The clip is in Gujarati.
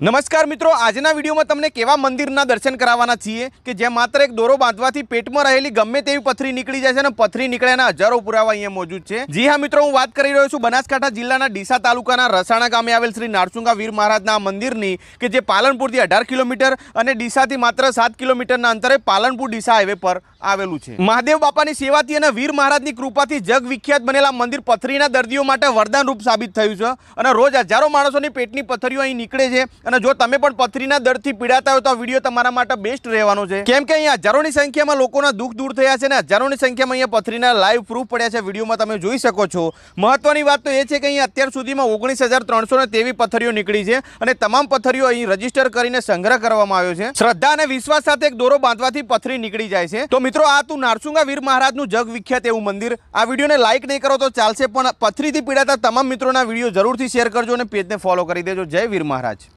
નમસ્કાર મિત્રો, આજના વિડીયોમાં તમને કેવા મંદિરના દર્શન કરાવવાના છીએ કે જ્યાં માત્ર એક દોરો બાંધવાથી પેટમાં રહેલી ગમે તેવી પથરી નીકળી જાય છે અને પથરી નીકળ્યાના હજારો પુરાવા અહીંયા મોજૂદ છે. જી હા મિત્રો, હું વાત કરી રહ્યો છું બનાસકાંઠા જિલ્લાના ડીસા તાલુકાના રસાણા ગામે આવેલ શ્રી નારસુંગા વીર મહારાજના મંદિરની કે જે પાલનપુરથી અઢાર કિલોમીટર અને ડીસાથી માત્ર સાત કિલોમીટરના અંતરે પાલનપુર ડીસા હાઈવે પર આવેલું છે. મહાદેવ બાપાની સેવાથી અને વીર મહારાજની કૃપાથી જગ વિખ્યાત બનેલા મંદિર પથરીના દર્દીઓ માટે વરદાન રૂપ સાબિત થયું છે અને રોજ હજારો માણસોની પેટની પથરીઓ અહીં નીકળે છે અને જો તમે પણ પથરીના દર્દથી પીડાતા હોય તો આ વીડિયો તમારા માટે બેસ્ટ રહેવાનો છે. કેમ કે અહીંયા હજારોની સંખ્યામાં લોકોના દુઃખ દૂર થયા છે અને હજારોની સંખ્યામાં અહીંયા પથરીના લાઈવ પ્રૂફ પડ્યા છે વિડીયોમાં તમે જોઈ શકો છો. મહત્વની વાત તો એ છે કે અહીંયા અત્યાર સુધીમાં ઓગણીસ હજાર ત્રણસો તેવી પથરીઓ નીકળી છે અને તમામ પથરીઓ અહીં રજિસ્ટર કરીને સંગ્રહ કરવામાં આવ્યો છે. શ્રદ્ધા અને વિશ્વાસ સાથે એક દોરો બાંધવાથી પથરી નીકળી જાય છે. તો મિત્રો, આ તું નારસુંગા વીર મહારાજનું જગ વિખ્યાત એવું મંદિર. આ વિડીયોને લાઈક નહીં કરો તો ચાલશે, પણ પથરીથી પીડાતા તમામ મિત્રોના વીડિયો જરૂરથી શેર કરજો અને પેજને ફોલો કરી દેજો. જય વીર મહારાજ.